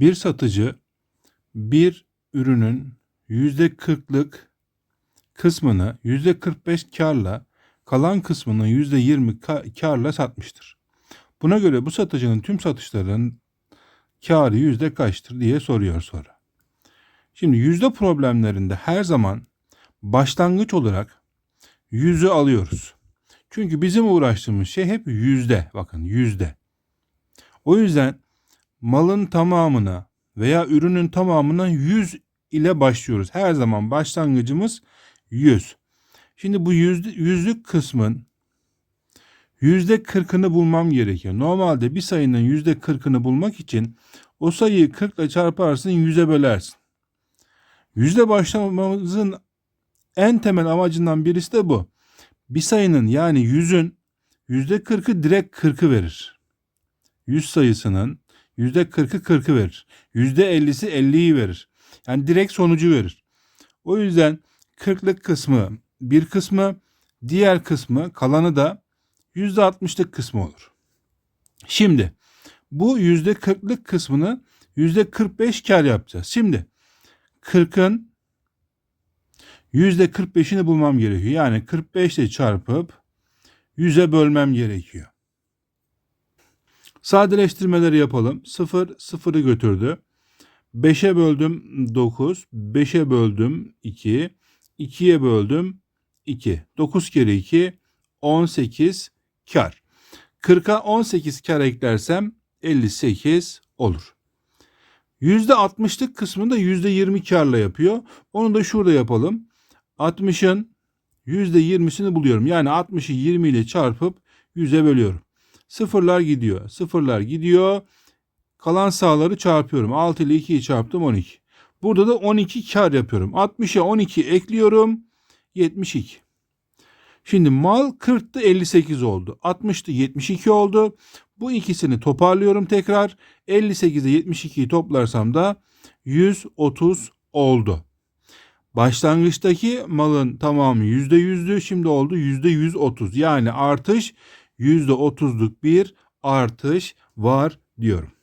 Bir satıcı bir ürünün yüzde kırklık kısmını yüzde 45 karla kalan kısmını yüzde 20 ka- karla satmıştır. Buna göre bu satıcının tüm satışların karı yüzde kaçtır diye soruyor sonra. Şimdi yüzde problemlerinde her zaman başlangıç olarak yüzü alıyoruz. Çünkü bizim uğraştığımız şey hep yüzde. Bakın yüzde. O yüzden malın tamamına veya ürünün tamamına 100 ile başlıyoruz. Her zaman başlangıcımız 100. Şimdi bu yüzde, yüzlük kısmın yüzde 40'ını bulmam gerekiyor. Normalde bir sayının yüzde 40'ını bulmak için o sayıyı 40 ile çarparsın 100'e bölersin. Yüzde başlamamızın en temel amacından birisi de bu. Bir sayının yani yüzün yüzde 40'ı direkt 40'ı verir. 100 sayısının 40'ı 40'ı verir. Yüzde 50'si 50'yi verir. Yani direkt sonucu verir. O yüzden 40'lık kısmı bir kısmı, diğer kısmı kalanı da yüzde 60'lık kısmı olur. Şimdi bu yüzde 40'lık kısmını yüzde 45 kar yapacağız. Şimdi 40'ın yüzde 45'ini bulmam gerekiyor. Yani 45 ile çarpıp 100'e bölmem gerekiyor. Sadeleştirmeleri yapalım. 0 0'ı götürdü. 5'e böldüm 9, 5'e böldüm 2, 2'ye böldüm 2. 9 kere 2 18 kar. 40'a 18 kar eklersem 58 olur. %60'lık kısmını da %20 karla yapıyor. Onu da şurada yapalım. 60'ın %20'sini buluyorum. Yani 60'ı 20 ile çarpıp 100'e bölüyorum. Sıfırlar gidiyor. Sıfırlar gidiyor. Kalan sağları çarpıyorum. 6 ile 2'yi çarptım 12. Burada da 12 kar yapıyorum. 60'a 12 ekliyorum. 72. Şimdi mal 40'tı 58 oldu. 60'tı 72 oldu. Bu ikisini toparlıyorum tekrar. 58'e 72'yi toplarsam da 130 oldu. Başlangıçtaki malın tamamı %100'dü. Şimdi oldu %130. Yani artış %30'luk bir artış var diyorum.